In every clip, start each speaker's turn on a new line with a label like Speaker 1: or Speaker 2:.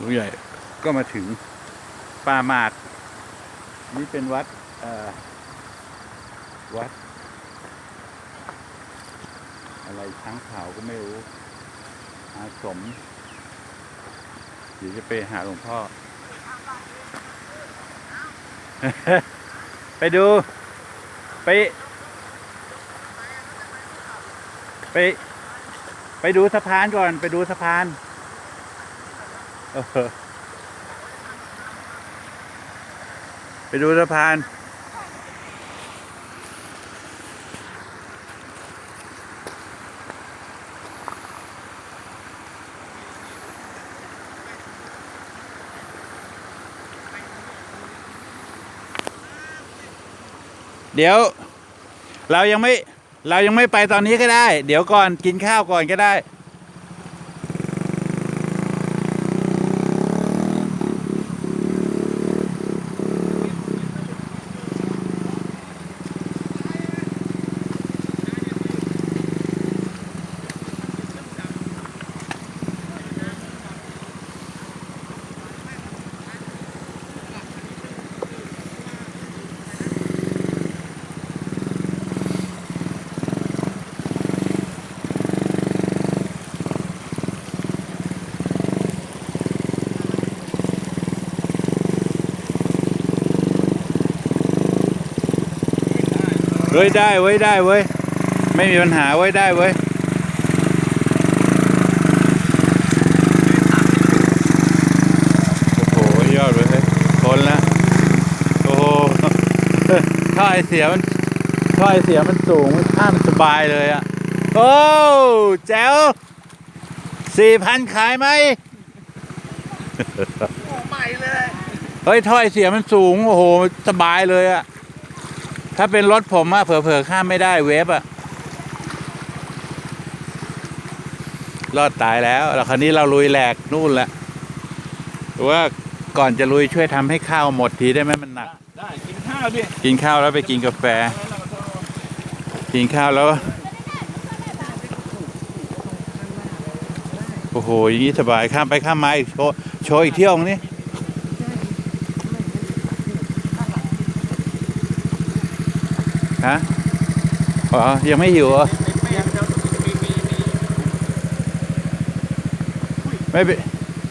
Speaker 1: ลุงใหญ่ก็มาถึงป่าหมาก นี่เป็นวัดวัด อะไรช้างขาวก็ไม่รู้อาสมเดี๋ยวจะไปหาหลวงพ่อ ไปดู ไป ไป ไปดูสะพานก่อน ไปดูสะพาน ไปดูสะพานเดี๋ยว เรายังไม่เรายังไม่ไปตอนนี้ก็ได้ เดี๋ยวก่อนกินข้าวก่อนก็ได้ เฮ้ยได้เว้ยได้เว้ยไม่มีปัญหาเว้ยได้เว้ยโอ้โหยอดเว้ยคนละโอ้โหท่อไอเสียมันท่อไอเสียมันสูงข้ามสบายเลยอะโอ้แจ๋วสี่พันขายไหม
Speaker 2: ใหม่เลย
Speaker 1: เฮ้ยท่อไอเสียมันสูงโอ้โหสบายเลยอะ ถ้าเป็นรถผมอะเผลอๆข้ามไม่ได้เวฟอะรอดตายแล้วแล้วคราวนี้เราลุยแหลกนู่นแหละหรือว่าก่อนจะลุยช่วยทำให้ข้าวหมดทีได้ไหมมันหนัก
Speaker 2: ได้กินข้าวดิ
Speaker 1: กินข้าวแล้วไปกินกาแฟ กินข้าวแล้ว โอ้โหอย่างนี้สบายข้ามไปข้ามมาอีกโชว์โชว์อีกเที่ยวนึงนี่ ฮะอ๋อยังไม่หิวเหรอ
Speaker 2: ไม่ยังจะมีมีมี
Speaker 1: ไม่เป็น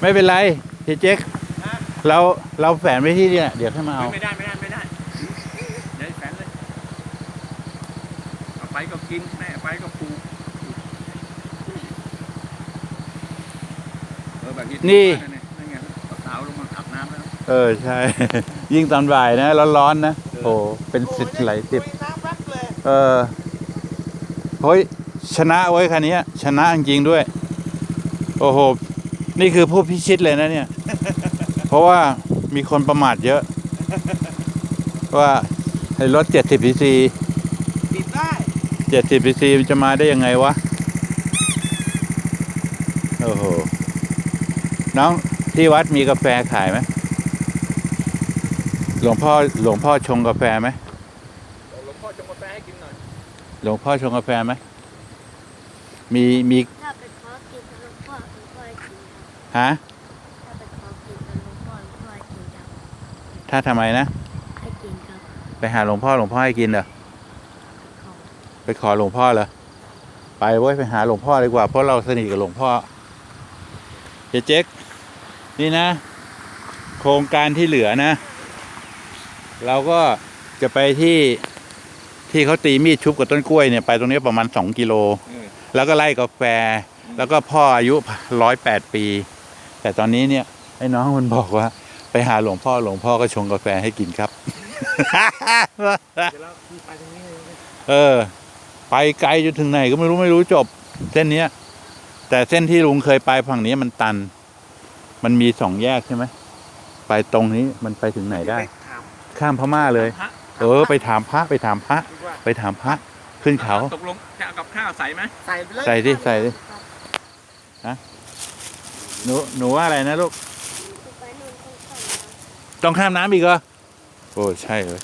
Speaker 1: ไม่เป็นไรเฮียเจ๊กเราเราแฝนไว้ที่เนี่ยเดี๋ยวให้มาเอา
Speaker 2: ไม่ได้ไม่ได้ไม่ได้เดี๋ยวแฟนเลยเอาไปก็กินแม่ไปก็ปลูกเออแบบนี้นั่นไงสาวลงมาอาบน้ำแล้ว
Speaker 1: เออใช่ ยิ่งตอนบ่ายนะร้อนๆนะโอ้เป็นสิบไหลายสิบ
Speaker 2: น้ำรัก เลย
Speaker 1: เออเฮ้ยชนะไว้ยคันนี้ยชนะจริงๆด้วย โอ้โห นี่คือผู้พิชิตเลยนะเนี่ย เพราะว่ามีคนประมาทเยอะ ว่าไอ้รถ 70 cc
Speaker 2: ติดได้
Speaker 1: 70 cc มันจะมาได้ยังไงวะ โอ้โห น้องที่วัดมีกาแฟขายไหมหลวงพ่อหลวงพ่อชงกาแฟไหม
Speaker 2: หลวง พ่อจงกาแฟให้กินหน่อย
Speaker 1: หลวงพ่อชงกาแฟไหม มีมี
Speaker 3: ถ้าไปขอกินกับหลวงพ่อหลวงพ่อให้กินครับ
Speaker 1: ฮะ
Speaker 3: ถ้าไปขอกินกับหลวงพ่อหลวงพ่อให้กินครับ
Speaker 1: ถ้าทำไมนะ
Speaker 3: ให้กินครับ
Speaker 1: ไปหาหลวงพ่อหลวงพ่อให้กินเหรอ
Speaker 3: ขอ
Speaker 1: ไปขอหลวงพ่อเหรอ ไปเว้ยไปหาหลวงพ่อดีกว่า เพราะเราสนิทกับหลวงพ่อเจ๊เจ๊กนี่นะ โครงการที่เหลือนะ เราก็จะไปที่ ที่เขาตีมีดชุบกับต้นกล้วยเนี่ยไปตรงนี้ประมาณสองกิโล แล้วก็ไล่กาแฟ แล้วก็พ่ออายุร้อยแปดปี แต่ตอนนี้เนี่ยไอ้น้องมันบอกว่า ไปหาหลวงพ่อหลวงพ่อก็ชงกาแฟให้กินครับ
Speaker 2: เดี๋ยวเราไปตรงนี้เลย
Speaker 1: เออ ไปไกลจนถึงไหนก็ไม่รู้ไม่รู้จบ เส้นเนี้ย แต่เส้นที่ลุงเคยไปฝั่งนี้มันตัน มันมีสองแยกใช่ไหมไปตรงนี้มันไปถึงไหนได้
Speaker 2: ถาม
Speaker 1: ข้ามพม่าเลย
Speaker 2: พระ
Speaker 1: เออไปถามพระไปถามพระ
Speaker 2: ดีกว่า
Speaker 1: ไปถามพระขึ้นเขา
Speaker 2: ตกลงจะเอากับข้าวใส่ไหมใส่ไปเลย
Speaker 1: ใส่ดิใส่ดิ
Speaker 3: ครับ
Speaker 1: หนูหนูว่าอะไรนะลูก
Speaker 3: ไปนู่นต้องข้ามน้
Speaker 1: ต้องข้ามน้ำอีกเหรอโอ้ใช่เลย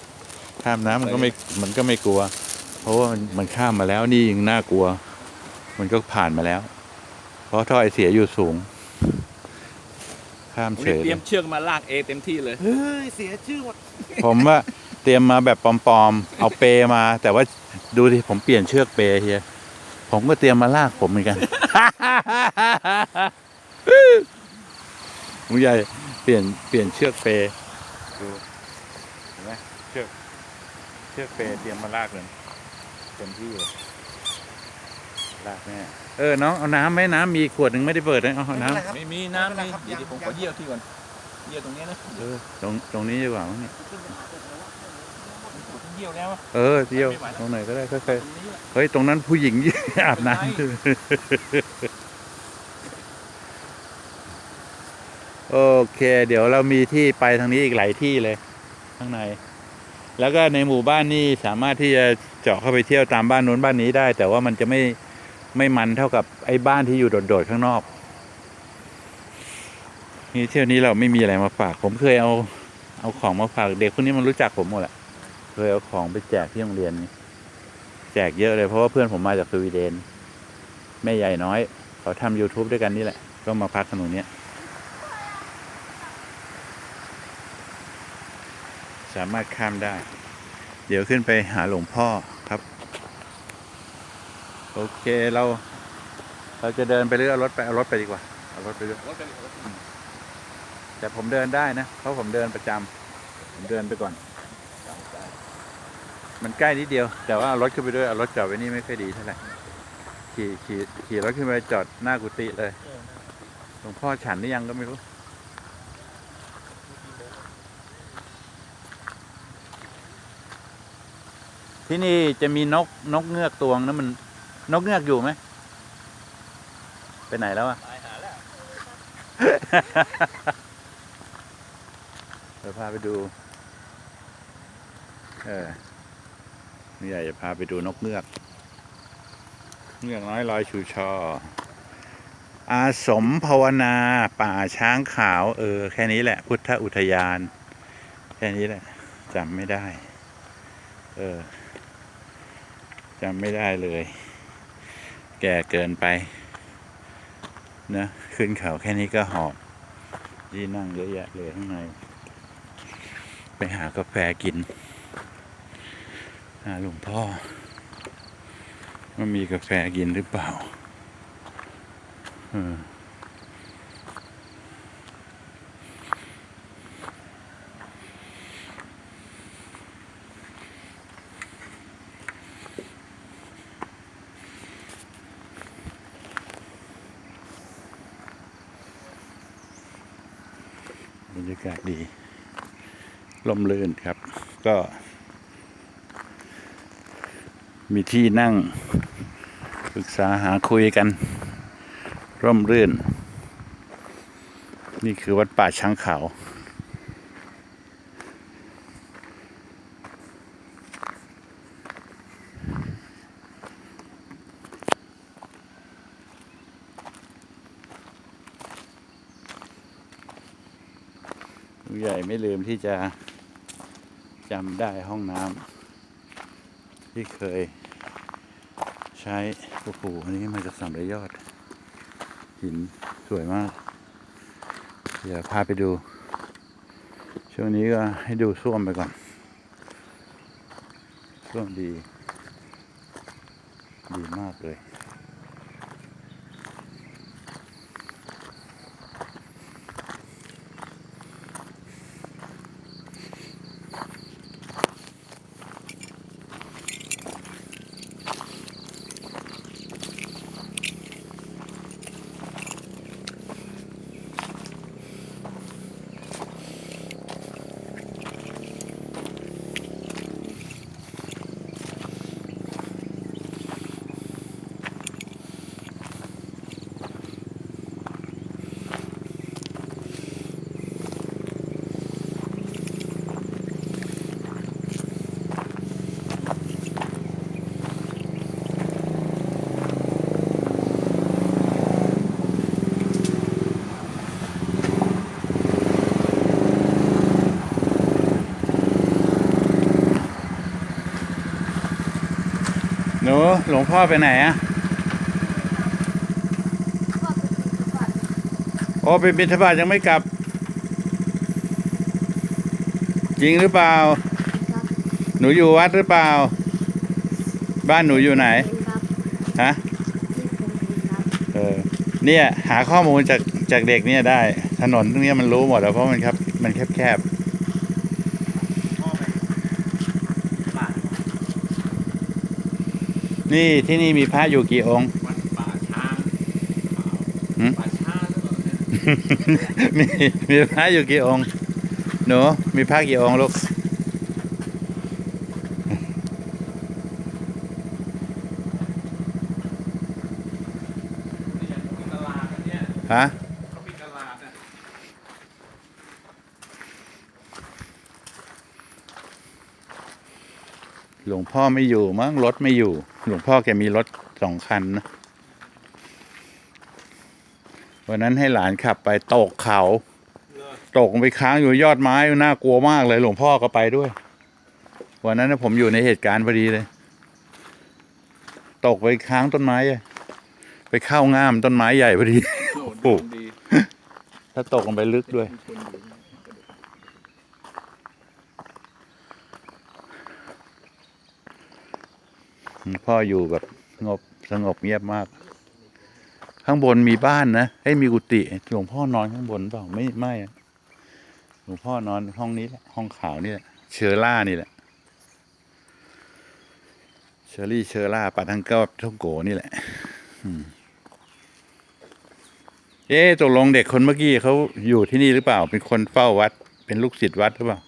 Speaker 1: ข้ามน้ำมันก็ไม่มันก็ไม่กลัว เพราะว่ามันมันข้ามมาแล้วนี่ยังน่ากลัว มันก็ผ่านมาแล้ว เพราะท่อไอเสียอยู่สูง ข้าม
Speaker 2: ผม
Speaker 1: เฉ
Speaker 2: นี่
Speaker 1: ย
Speaker 2: เตรี
Speaker 1: เลย
Speaker 2: มเชือกมาลากเอเต็มที่เลย
Speaker 4: เฮ้ย เสียชื่อหมด
Speaker 1: ผมว่า เตรียมมาแบบปลอมๆ เอาเปมา แต่ว่าดูดิผมเปลี่ยนเชือกเปเฮียผมก็เตรียมมาลากผมเหมือนกันมุ้งใหญ่เปลี่ยนเปลี่ยนเชือกเปดูเห็นไหมเชือกเชือกเปเตรียมมาลากเลยเต็มที่เลยลากแน่เออน้องเอาน้ำไหมน้ำมีขวดหนึ่งไม่ได้เปิดเลยเอาเอาน้
Speaker 2: ไม่มีน้ำ
Speaker 4: ไม่
Speaker 2: นี่
Speaker 4: เป็นไรครับ
Speaker 2: เดี๋ยว
Speaker 4: ยัง
Speaker 2: ผม
Speaker 4: ยั
Speaker 2: ของเยี่ยวที่ก่อนเยี่ยวตรงเนี้ยนะำ
Speaker 1: เออตรงตรงนี้ดีกว่ามั้งเนี่ย
Speaker 2: ผม เยี่ยวแล้วอะ
Speaker 1: เออเดียวตรงไหนก็ได้ค่อย
Speaker 2: ตรงนี้แหละ
Speaker 1: ๆเฮ้ยตรงนั้นผู้หญิงอาบน้ำโอเค เดี๋ยวเรามีที่ไปทางนี้อีกหลายที่เลยข้างใน แล้วก็ในหมู่บ้านนี่สามารถที่จะเจาะเข้าไปเที่ยวตามบ้านนู้นบ้านนี้ได้ แต่ว่ามันจะไม่ไม่มันเท่ากับไอ้บ้านที่อยู่โดดๆข้างนอกนี่เที่ยวนี้เราไม่มีอะไรมาฝาก ผมเคยเอาเอาของมาฝากเด็กพวกนี้มันรู้จักผมหมดแหละ เคยเอาของไปแจกที่โรงเรียนนี่แจกเยอะเลยเพราะว่าเพื่อนผมมาจากสวีเดนแม่ใหญ่น้อย เขาทำ YouTube ด้วยกันนี่แหละ ก็มาพักกันตรงเนี้ยสามารถข้ามได้ เดี๋ยวขึ้นไปหาหลวงพ่อครับ โอเคเรา เราจะเดินไปหรือเอารถไปเอารถไปดีกว่าเอารถไปด้วย
Speaker 2: รถเป็นรถ
Speaker 1: แต่ผมเดินได้นะ เพราะผมเดินประจำผมเดินไปก่อน มันใกล้นิดเดียว แต่ว่าเอารถขึ้นไปด้วยเอารถจอดไว้นี่ไม่ค่อยดีเท่าไหร่ขี่ขี่ขี่รถขึ้นไปจอดหน้ากุฏิเลยหลวงพ่อฉันหรือยังก็ไม่รู้ที่นี่จะมีนกนกเงือกตัวงนะมันนกเงือกอยู่ไหมไปไหนแล้วอะ
Speaker 2: ตายหาแล้ว
Speaker 1: เดี๋ยวพาไปดู เออ นี่อยากจะพาไปดูนกเงือก เงือกน้อยลอยชูชอ อาสมภาวนาป่าช้างขาว เออ แค่นี้แหละ พุทธอุทยาน แค่นี้แหละจำไม่ได้ เออจำไม่ได้เลย แก่เกินไปนะขึ้นเขาแค่นี้ก็หอบที่นั่งเยอะแยะเลยข้างใน ไปหากาแฟกิน หาหลวงพ่อว่ามีกาแฟกินหรือเปล่าเออบบรรยากาศดี ลมลื่นครับ ก็ มีที่นั่งปรึกษาหาคุยกัน ร่มรื่น นี่คือวัดป่าช้างขาวผู้ใหญ่ไม่ลืมที่จะจำได้ห้องน้ำ ที่เคยใช้โอ้โหอันนี้มาจากสามร้อยยอด หินสวยมาก เดี๋ยวพาไปดู ช่วงนี้ก็ให้ดูส้วมไปก่อนส้วมดี ดีมากเลย หลวงพ่อไปไหนอะโอ้ไปบิณฑบาตยังไม่กลับ จริงหรือเปล่า หนูอยู่วัดหรือเปล่า บ้านหนูอยู่ไหน ฮะ
Speaker 3: เอ
Speaker 1: อ เนี่ย หาข้อมูลจากจากเด็กเนี่ยได้ ถนนตรงนี้มันรู้หมดแล้วเพราะมันครับ มันแคบ นี่ที่นี่มีพระอยู่กี่องค์
Speaker 2: วัดป่าช้าง
Speaker 1: หืม
Speaker 2: ป่าช้างหรือเปล่าเนี่ย
Speaker 1: มีมีพระอยู่กี่องค์หนูมีพระกี่องค์ลูก
Speaker 2: เนี่ยเขามีตลาดกันเนี่ย
Speaker 1: ฮะ
Speaker 2: เขามีตลาดอะ
Speaker 1: หลวงพ่อไม่อยู่มั้งรถไม่อยู่ หลวงพ่อแกมีรถสองคันนะวันนั้นให้หลานขับไปตกเขา
Speaker 2: เลิก
Speaker 1: ตกลงไปค้างอยู่ยอดไม้น่ากลัวมากเลยหลวงพ่อก็ไปด้วย วันนั้นนะผมอยู่ในเหตุการณ์พอดีเลย ตกไปค้างต้นไม้อะไปเข้าง่ามต้นไม้ใหญ่พอดี
Speaker 2: โอ้
Speaker 1: โอ้
Speaker 2: โหดี
Speaker 1: ถ้าตกลงไปลึกด้วย
Speaker 2: มีคนอยู่
Speaker 1: หลวง พ่ออยู่แบบสงบสงบเงียบมาก ข้างบนมีบ้านนะเอ้มีกุฏิหลวงพ่อนอนข้างบนเปล่าไม่ไม่หลวงพ่อนอนห้องนี้แหละห้องขาวนี่แหละเชอร่านี่แหละเชอรี่เชอร่าปาทังเก้าท่องโกนี่แหละเอ๊ะตกลงเด็กคนเมื่อกี้เขาอยู่ที่นี่หรือเปล่า เป็นคนเฝ้าวัด เป็นลูกศิษย์วัดหรือเปล่า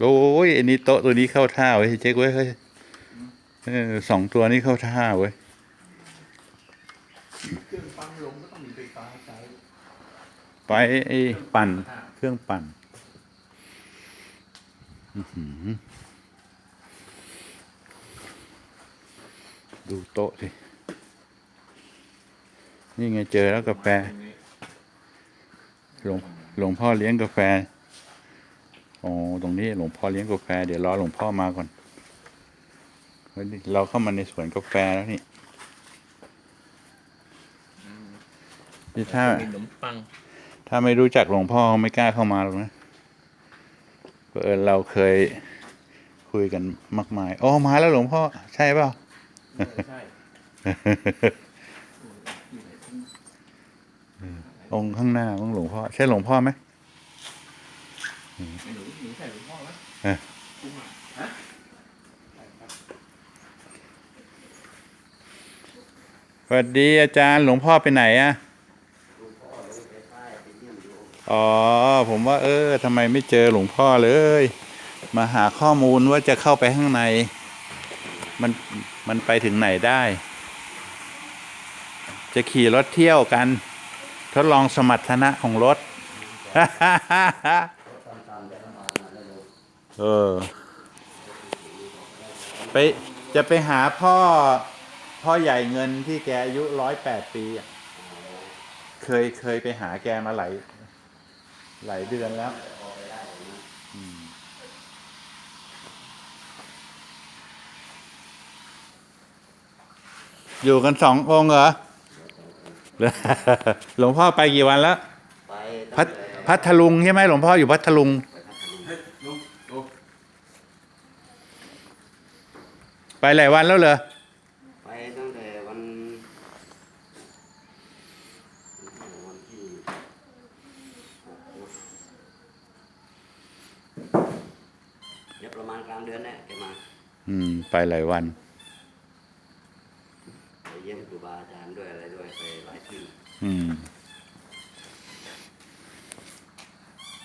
Speaker 1: โอ้ยอันนี้โต๊ะตัวนี้เข้าท่าเว้ยเจ๊กเว้ยเฮ้ยสองตัวนี้เข้าท่าเว้ย
Speaker 2: เครื่องปั๊มลมก็ต้องมีไฟฟ้าใช้
Speaker 1: ไปไอ้ปั่น เครื่องปั่นดูโต๊ะสินี่ไงเจอแล้วกาแฟหลวงหลวงพ่อเลี้ยงกาแฟ อ๋อตรงนี้หลวงพ่อเลี้ยงกาแฟ เดี๋ยวรอหลวงพ่อมาก่อนเฮ้ยเราเข้ามาในสวนกาแฟแล้วนี่นี่ถ้า
Speaker 2: มีขนมปัง
Speaker 1: ถ้าไม่รู้จักหลวงพ่อไม่กล้าเข้ามาหรอกนะเออเราเคยคุยกันมากมายอ๋อมาแล้วหลวงพ่อ ใช่เปล่า
Speaker 2: ใช่
Speaker 1: องค์ข้างหน้าของหลวงพ่อ ใช่หลวงพ่อไหม
Speaker 2: ไอ้ หนูหนูใส่หลวงพ่อไหม
Speaker 1: เออ
Speaker 2: กูมาฮะใช่ครับ
Speaker 1: สวัสดีอาจารย์หลวงพ่อไปไหนอะอ๋อ ผมว่า เออทำไมไม่เจอหลวงพ่อเลย มาหาข้อมูลว่าจะเข้าไปข้างใน มันมันไปถึงไหนได้ จะขี่รถเที่ยวกัน ทดลองสมรรถนะของรถ เออ ไปจะไปหาพ่อ พ่อใหญ่เงินที่แกอายุร้อยแปดปีอะเคยเคยไปหาแกมาหลายหลายเดือนแล้วอืมอยู่กันสององค์เหรอ หลวงพ่อไปกี่วันแล้ว
Speaker 4: ไป
Speaker 1: พัทพัทลุงใช่ไหมหลวงพ่ออยู่พัทลุง
Speaker 2: เฮ้ยลุงลุง
Speaker 1: ไปหลายวันแล้วเหรอ
Speaker 4: ไปตั้งแต่วันวันที่หกเดี๋ยวประมาณกลางเดือนเนี่ยแกมา
Speaker 1: อืม ไปหลายวัน
Speaker 4: ไปเยี่ยมครูบาอาจารย์ด้วยอะไรด้วยไปหลายที่
Speaker 1: อืม
Speaker 4: ไ